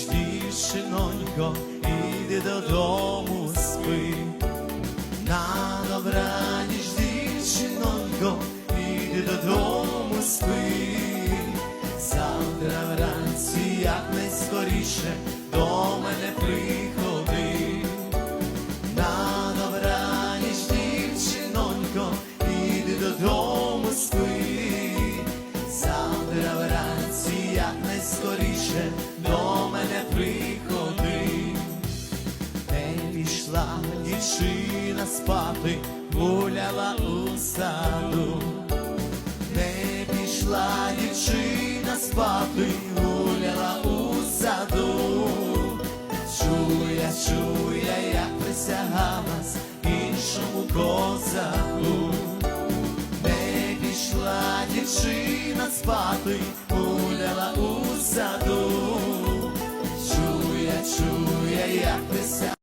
дівчинонько, іди додому спи. На добраніч, дівчинонько, іди додому спи. Завтра вранці, як найскоріше, до мене приходи. На добраніч, дівчинонько, іди додому Пішла дівчина спати, гуляла у саду. Не пішла дівчина спати, гуляла у саду. Чуя, чуя, як присягалась іншому козаку. Не пішла дівчина спати, гуляла у саду. Чуя, чуя, як присягалась